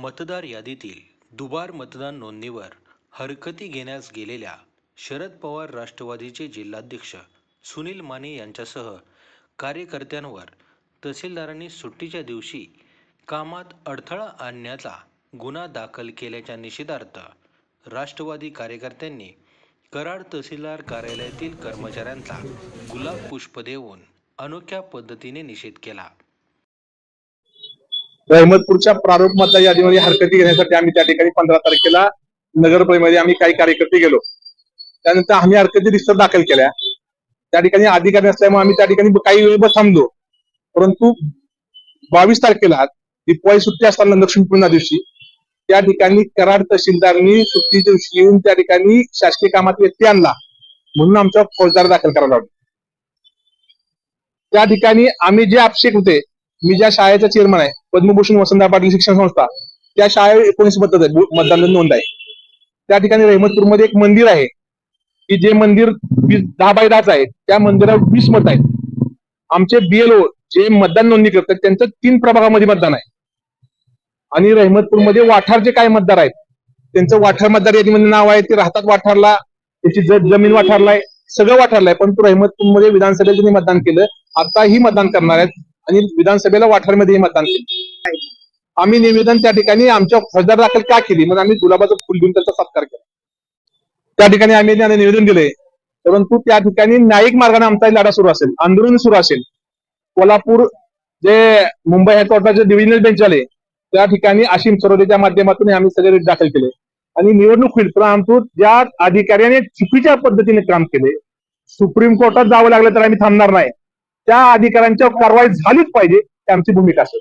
मतदार यादीतील दुबार मतदान नोंदणीवर हरकती घेण्यास गेलेल्या शरद पवार राष्ट्रवादीचे जिल्हाध्यक्ष सुनील माने यांच्यासह कार्यकर्त्यांवर तहसीलदारांनी सुट्टीच्या दिवशी कामात अडथळा आणण्याचा गुन्हा दाखल केल्याच्या निषेधार्थ राष्ट्रवादी कार्यकर्त्यांनी कराड तहसीलदार कार्यालयातील कर्मचाऱ्यांचा गुलाब पुष्प देऊन अनोख्या पद्धतीने निषेध केला. रहमतपूरच्या प्रारूप मतदार यादीमध्ये हरकती घेण्यासाठी आम्ही त्या ठिकाणी पंधरा तारखेला नगरपरिषदेमध्ये आम्ही काही कार्यकर्ते गेलो. त्यानंतर आम्ही हरकती रिस्टर दाखल केल्या. त्या ठिकाणी अधिकारी नसल्यामुळे आम्ही त्या ठिकाणी काही वेळ थांबलो. परंतु बावीस तारखेला दिपवाळी सुट्टी असताना लक्ष्मीपूर्ण दिवशी त्या ठिकाणी कराड तहसीलदारनी सुट्टीच्या दिवशी येऊन त्या ठिकाणी शासकीय कामात व्यक्ती आणला म्हणून आमचा फौजदार दाखल करायला लावला. त्या ठिकाणी आम्ही जे आक्षेप होते मी ज्या शाळेचा चेअरमन आहे पद्मभूषण वसंतराव पाटील शिक्षण संस्था त्या शाळेवर एकोणीस पद्धत आहे मतदान नोंद आहे. त्या ठिकाणी रहमतपूरमध्ये एक मंदिर आहे की जे मंदिर दहा बाय दहाच आहे त्या मंदिरावर वीस मत आहेत. आमचे बीएलओ जे मतदान नोंदणी करतात त्यांचं तीन प्रभागामध्ये मतदान आहे. आणि रहमतपूरमध्ये वाठारचे काय मतदार आहेत त्यांचं वाठार मतदार यादीमध्ये म्हणजे नाव आहे ते राहतात वाठारला त्याची जमीन वाठारला आहे सगळं वाठारला आहे परंतु रहमतपूरमध्ये विधानसभेला त्यांनी मतदान केलं आताही मतदान करणार आहेत आणि विधानसभेला वाठारमध्येही मतदान केलं. आम्ही निवेदन त्या ठिकाणी आमच्या फौजदार दाखल का केली? मग आम्ही गुलाबाचं फुल देऊन त्याचा सत्कार केला. त्या ठिकाणी आम्ही त्यांना निवेदन दिले परंतु त्या ठिकाणी न्यायिक मार्गाने आमचा लढा सुरू असेल आंदोलन सुरू असेल. कोल्हापूर जे मुंबई हायकोर्टाचे डिव्हिजनल बेंच आले त्या ठिकाणी आशिम सरोदेच्या माध्यमातून आम्ही सगळे रिट दाखल केले. आणि निवडणूक होईल परंतु ज्या अधिकाऱ्याने चुकीच्या पद्धतीने काम केले सुप्रीम कोर्टात जावं लागलं तर आम्ही थांबणार नाही. त्या अधिकाऱ्यांच्या कारवाई झालीच पाहिजे त्यांची आमची भूमिका असेल.